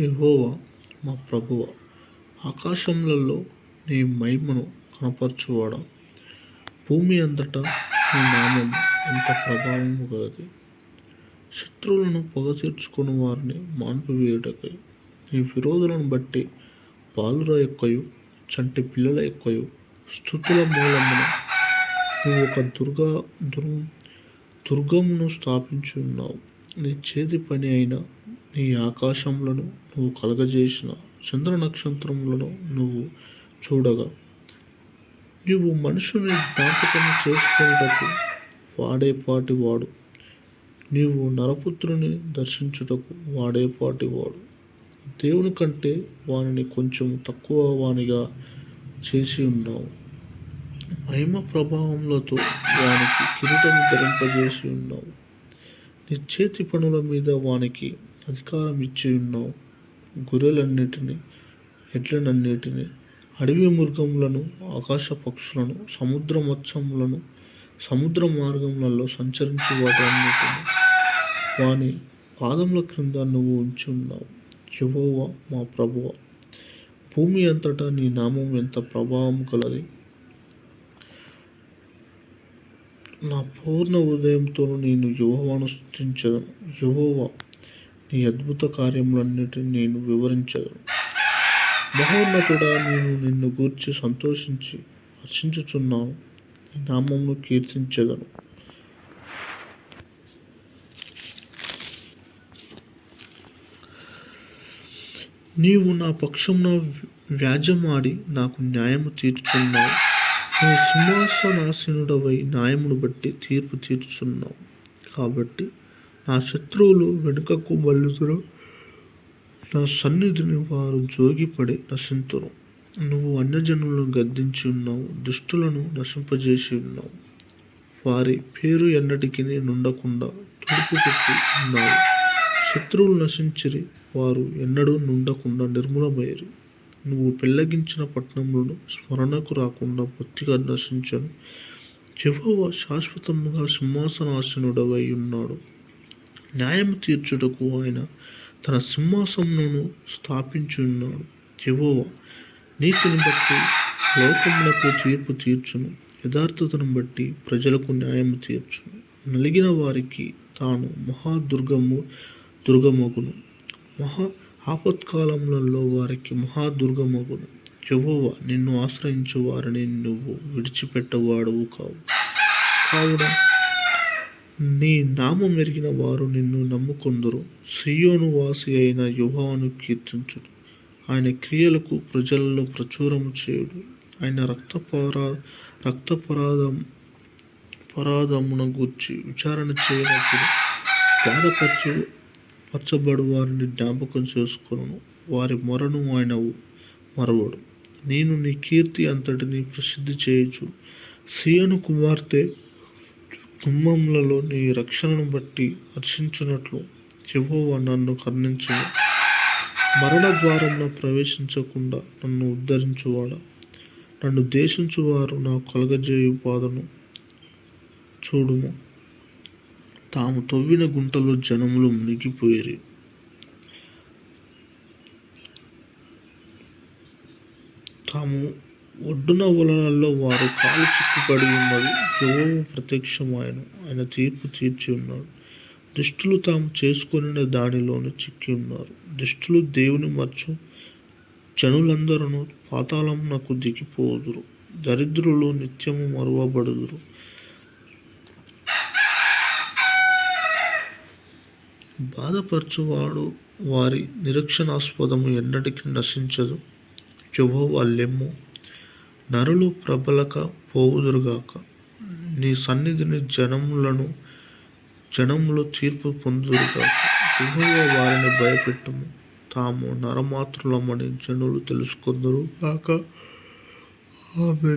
యహోవా మా ప్రభువ ఆకాశములలో నీ మహిమను కనపరచువాడా? భూమి అంతటా నీ నామం ఎంత ప్రభావము కలది శత్రువులను పొగ తీర్చుకుని వారిని మాన్పివేయుటకై నీ విరోధులను బట్టి బాలుర యొక్కయు చంటి పిల్లల యొక్కయు స్థుతుల మూలమున నువ్వు ఒక దుర్గా దుర్ దుర్గమును స్థాపించి ఉన్నావు నీ చేతి పని అయిన నీ ఆకాశములను నువ్వు కలగజేసిన చంద్ర నక్షత్రములను నువ్వు చూడగా నువ్వు మనుషుని జ్ఞాపకం చేసుకొనుటకు వాడేపాటి వాడు. నీవు నరపుత్రుని దర్శించుటకు వాడేపాటి వాడు. దేవుని కంటే వానిని కొంచెం తక్కువ వానిగా చేసి ఉన్నావు. మహిమ ప్రభావములతో వానికి కిరీటం ధరింపజేసి ఉన్నావు. నీ చేతి పనుల మీద వానికి అధికారం ఇచ్చి ఉన్నావు గొర్రెలన్నిటిని ఎడ్లనన్నిటిని అడవి మృగములను ఆకాశ పక్షులను సముద్ర మత్స్యములను సముద్ర మార్గములలో సంచరించి వాటన్నిటిని వాని పాదముల క్రింద నువ్వు ఉంచి ఉన్నావు యెహోవా మా ప్రభువ భూమి అంతటా నీ నామం ఎంత ప్రభావం కలది. నా పూర్ణ హృదయంతో నేను యెహోవాను స్తుతించదను యెహోవా నీ అద్భుత కార్యములన్నిటిని నేను వివరించదను మహోన్నతుడా నేను నిన్ను గూర్చి సంతోషించి హర్షించుచున్నాను. నీ నామమును కీర్తించదను నీవు నా పక్షమున వ్యాజమాడి నాకు న్యాయము తీర్చున్నావు. నువ్వు సింహాసనాసీనుడవై న్యాయమును బట్టి తీర్పు తీర్చున్నావు కాబట్టి నా శత్రువులు వెనుకకు మల్లుతురు నా సన్నిధిని వారు జోగిపడి నశింతురు. నువ్వు అన్యజనులను గద్దించి ఉన్నావు. దుష్టులను నశింపజేసి ఉన్నావు. వారి పేరు ఎన్నటికి నుండకుండా తుడుపు పెట్టి ఉన్నావు. శత్రువులు నశించిరి. వారు ఎన్నడూ నుండకుండా నిర్మూలమయ్యారు. నువ్వు పెళ్ళగించిన పట్టణములను స్మరణకు రాకుండా బొత్తిగా నశించను. యెహోవా శాశ్వతముగా సింహాసనాసనుడవై ఉన్నాడు. న్యాయము తీర్చుటకు ఆయన తన సింహాసనమును స్థాపించున్నాడు. ఉన్నాడు నీతిని బట్టి లోకములకు తీర్పు తీర్చును. యథార్థతను బట్టి ప్రజలకు న్యాయము తీర్చును. నలిగిన వారికి తాను మహాదుర్గము దుర్గమగును. మహా ఆపత్కాలములలో వారికి మహాదుర్గమగును. యెహోవా నిన్ను ఆశ్రయించు వారిని నువ్వు విడిచిపెట్టవాడవు కావు. కావున నీ నామం ఎరిగిన వారు నిన్ను నమ్ముకొందరు. సియోను వాసి అయిన యువాను కీర్తించుడు ఆయన క్రియలకు ప్రజలలో ప్రచురము చేయుడు. ఆయన రక్తపరా రక్తపరాధం పరాధమున గూర్చి విచారణ చేయనప్పుడు బాధపరచు మార్చబడు వారిని జ్ఞాపకం చేసుకొను వారి మొరను ఆయన మరవడు. నేను నీ కీర్తి అంతటిని ప్రసిద్ధి చేయొచ్చు సీయను కుమార్తె గుమ్మములలో నీ రక్షణను బట్టి హర్షించినట్లు యెహోవా నన్ను కర్ణించు మరణ ద్వారంలో ప్రవేశించకుండా నన్ను ఉద్ధరించువాడా? నన్ను దేశించువారు నా కలగజేయు బాధను చూడుము. తాము తవ్విన గుంటలో జనములు మునిగిపోయిరి. తాము ఒడ్డున వలలలో వారు కాలు చిక్కుపడి ఉన్నది. యెహోవా ప్రత్యక్షమాయను. ఆయన తీర్పు తీర్చి ఉన్నాడు. దుష్టులు తాము చేసుకొనిన దానిలోనే చిక్కి ఉన్నారు. దుష్టులు దేవుని మర్చు జనులందరూ పాతాళమునకు దిగిపోదురు. దరిద్రులు నిత్యము మరువబడుదురు. బాధపరచువాడు వారి నిరీక్షణాస్పదము ఎన్నటికి నశించదు. యెహోవా నరులు ప్రబలక పోవుదురుగాక. నీ సన్నిధిని జనములను జనములు తీర్పు పొందుదురుగాక. యెహోవా వారిని భయపెట్టుము. తాము నరమాతృలమని జనులు తెలుసుకొందురు కాక ఆమె